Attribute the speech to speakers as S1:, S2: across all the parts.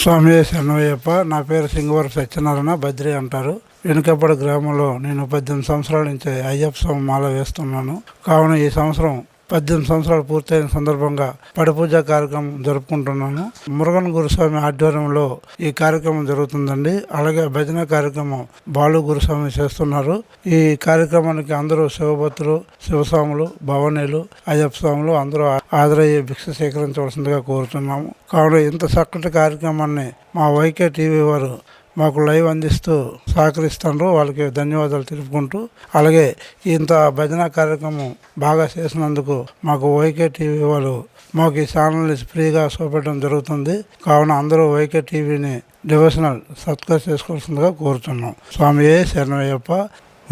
S1: స్వామి శరణయ్యప్ప నా పేరు సింగవరం సత్యనారాయణ బద్రి అంటారు. వెనుకపడ గ్రామంలో నేను పద్దెనిమిది సంవత్సరాల నుంచి అయ్యప్ప స్వామి మాల వేస్తున్నాను. కావున ఈ సంవత్సరం పద్దెనిమిది సంవత్సరాలు పూర్తయిన సందర్భంగా పడపూజ కార్యక్రమం జరుపుకుంటున్నాను మురుగన్ గురుస్వామి ఆధ్వర్యంలో ఈ కార్యక్రమం జరుగుతుందండి. అలాగే భజన కార్యక్రమం బాలు గురుస్వామి చేస్తున్నారు. ఈ కార్యక్రమానికి అందరూ శివభక్తులు శివస్వాములు భవనీలు అయ్యప్ప స్వాములు అందరూ హాజరయ్యి భిక్ష సేకరించవలసిందిగా కోరుతున్నాము. కావున ఇంత చక్కటి కార్యక్రమాన్ని మా వైకే టీవీ వారు మాకు లైవ్ అందిస్తూ సహకరిస్తున్నారు వాళ్ళకి ధన్యవాదాలు తెలుపుకుంటూ అలాగే ఇంత భజన కార్యక్రమం బాగా చేసినందుకు మాకు వైకే టీవీ వాళ్ళు మాకు ఈ ఛానల్ని ఫ్రీగా చూపెట్టడం జరుగుతుంది. కావున అందరూ వైకే టీవీని డివోషనల్ సబ్స్క్రైబ్ చేసుకోవాల్సిందిగా కోరుతున్నాం. స్వామి ఏ శరణయ్యప్ప.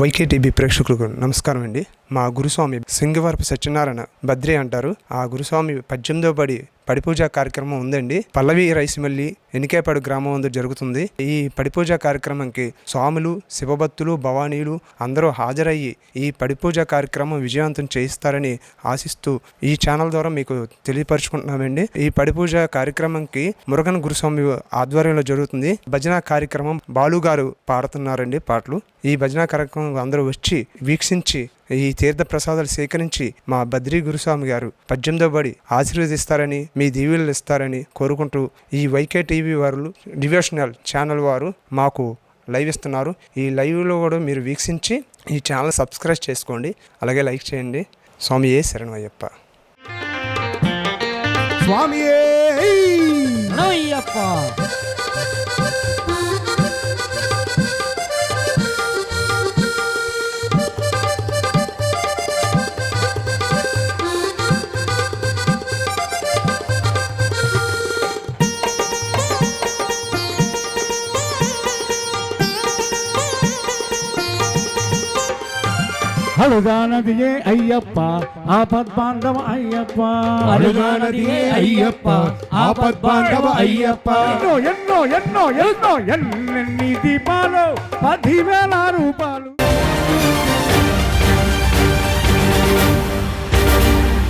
S2: వైకేటీబీ ప్రేక్షకులకు నమస్కారం అండి. మా గురుస్వామి సింగవరపు సత్యనారాయణ బద్రి అంటారు. ఆ గురుస్వామి పద్దెనిమిదో పడి పడిపూజ కార్యక్రమం ఉందండి. పల్లవి రైసిమల్లి ఎనికేపాడు గ్రామం ముందు జరుగుతుంది. ఈ పడిపూజ కార్యక్రమంకి స్వాములు శివభక్తులు భవానీయులు అందరూ హాజరయ్యి ఈ పడిపూజ కార్యక్రమం విజయవంతం చేయిస్తారని ఆశిస్తూ ఈ ఛానల్ ద్వారా మీకు తెలియపరుచుకుంటున్నామండి. ఈ పడిపూజ కార్యక్రమంకి మురుగన్ గురుస్వామి ఆధ్వర్యంలో జరుగుతుంది. భజన కార్యక్రమం బాలుగారు పాడుతున్నారండి పాటలు. ఈ భజన కార్యక్రమం అందరూ వచ్చి వీక్షించి ఈ తీర్థ ప్రసాదాలు సేకరించి మా బద్రీ గురుస్వామి గారు పద్దెనిమిదో బడి ఆశీర్వదిస్తారని మీ దీవెనలు ఇస్తారని కోరుకుంటూ ఈ వైకే టీవీ వారు డివోషనల్ ఛానల్ వారు మాకు లైవ్ ఇస్తున్నారు. ఈ లైవ్లో కూడా మీరు వీక్షించి ఈ ఛానల్ సబ్స్క్రైబ్ చేసుకోండి. అలాగే లైక్ చేయండి. స్వామి ఏ శరణయ్యప్ప
S3: స్వామియే
S4: అయ్యప్ప
S5: అడుగానదియే అయ్యప్ప ఆపద్బాంధవ అయ్యప్ప.
S3: అడుగానదియే అయ్యప్ప ఆపద్బాంధవ అయ్యప్ప.
S5: ఎన్నో ఎన్నో ఎన్నో ఎన్నో ఎన్నెన్ని దీపాలు పదివేల రూపాయలు